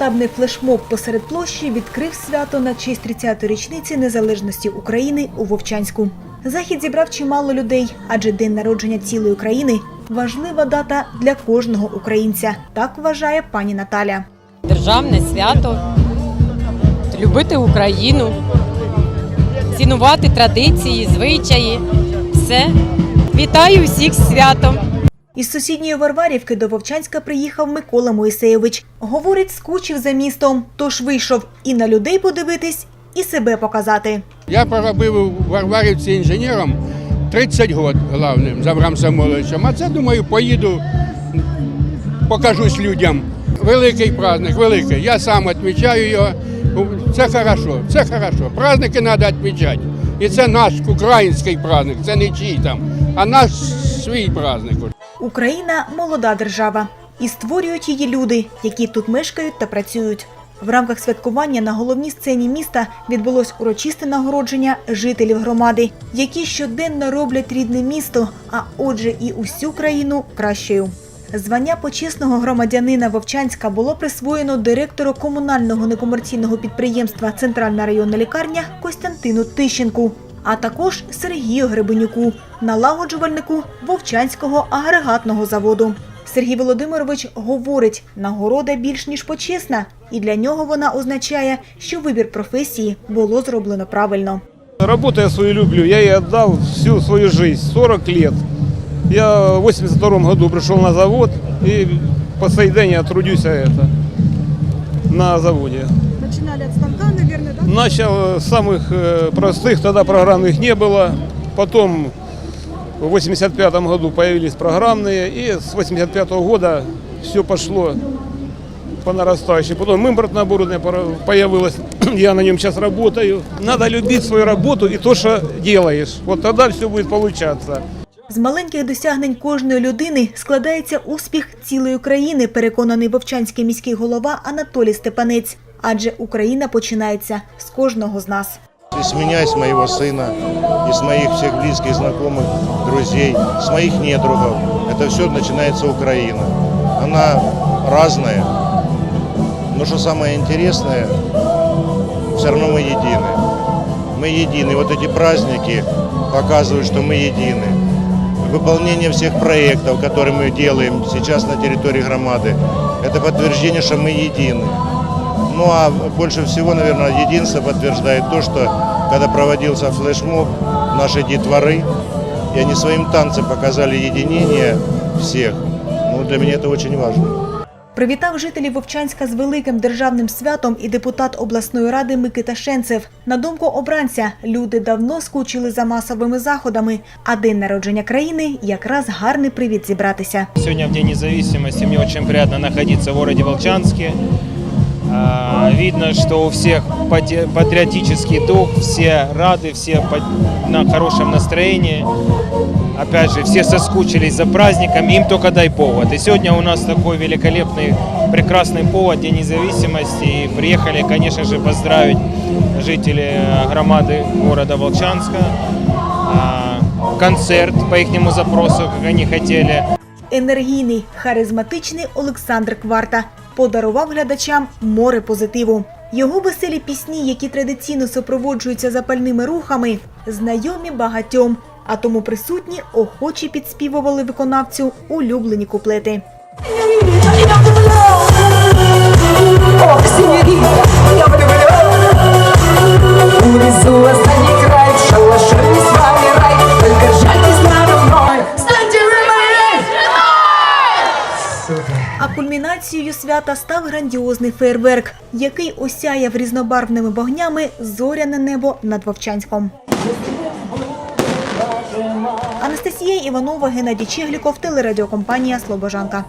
масштабний флешмоб посеред площі відкрив свято на честь 30-ї річниці незалежності України у Вовчанську. Захід зібрав чимало людей, адже день народження цілої країни важлива дата для кожного українця. Так вважає пані Наталя. державне свято, любити Україну, цінувати традиції, звичаї. Все. Вітаю всіх з святом! Із сусідньої Варварівки до Вовчанська приїхав Микола Моїсеєвич. Говорить, скучив за містом, тож вийшов і на людей подивитись, і себе показати. Я проробив у Варварівці інженером 30 років головним за Абрам Самоловичем. А це, думаю, поїду, покажусь людям. Великий праздник, великий. Я сам відмічаю його. Це хорошо, це хорошо. Праздники треба відмічати. І це наш український праздник, це не чий там, а наш свій праздник. Україна молода держава, і створюють її люди, які тут мешкають та працюють. В рамках святкування на головній сцені міста відбулось урочисте нагородження жителів громади, які щоденно роблять рідне місто, а отже, і усю країну кращою. Звання почесного громадянина Вовчанська було присвоєно директору комунального некомерційного підприємства Центральна районна лікарня Костянтину Тищенку, а також Сергію Гребенюку, налагоджувальнику Вовчанського агрегатного заводу. Сергій Володимирович говорить, нагорода більш ніж почесна, і для нього вона означає, що вибір професії було зроблено правильно. Работу я свою люблю, я ей отдал всю свою жизнь, 40 лет. Я в 82 году пришел на завод и по сей день я трудюсь это, на заводе Начинали от станка, наверное, да? Начал с самых э, простых, тогда программных не было. Потом в 85 году появились программные, и с 85 года все пошло по нарастающей. Потом импортное оборудование пора- появилось, я на нем сейчас работаю. Надо любить свою работу и то, что делаешь. Вот тогда все будет получаться. З маленьких досягнень кожної людини складається успіх цілої країни, переконаний вовчанський міський голова Анатолій Степанець. Адже Україна починається з кожного з нас. И с меня, и с моего сына, и с моих всех близких, знакомых, друзей, с моих недругов. Это все начинается Украина. Она разная, но что самое интересное, все равно мы едины. Мы едины. Вот эти праздники показывают, что мы едины. Выполнение всех проектов, которые мы делаем сейчас на территории громады, это подтверждение, что мы едины. Ну а больше всего, наверное, единство подтверждает то, что когда проводился флешмоб, наши детворы, и они своим танцем показали единение всех. Ну, для меня это очень важно. Привітав жителів Вовчанська з великим державним святом і депутат обласної ради Микита Шенцев. На думку обранця, люди давно скучили за масовими заходами, а день народження країни якраз гарний привід зібратися. Сегодня в День независимости мне очень приятно находиться в городе Волчанске. А, Видно, что у всех пати- патриотический дух, все рады, все под- на хорошем настроении. Опять же, все соскучились за праздниками, им только дай повод. И сегодня у нас такой великолепный, прекрасный повод, День независимости. И приехали, конечно же, поздравить жителей э, громады города Волчанска. А, Концерт по их запросу, как они хотели. Енергійний, харизматичний Олександр Кварта подарував глядачам море позитиву. Його веселі пісні, які традиційно супроводжуються запальними рухами, знайомі багатьом, а тому присутні охочі підспівували виконавцю улюблені куплети. Я А кульмінацією свята став грандіозний фейерверк, який осяяв різнобарвними вогнями зоряне небо над Вовчанськом. Анастасія Іванова, Геннадій Чегліков, телерадіокомпанія Слобожанка.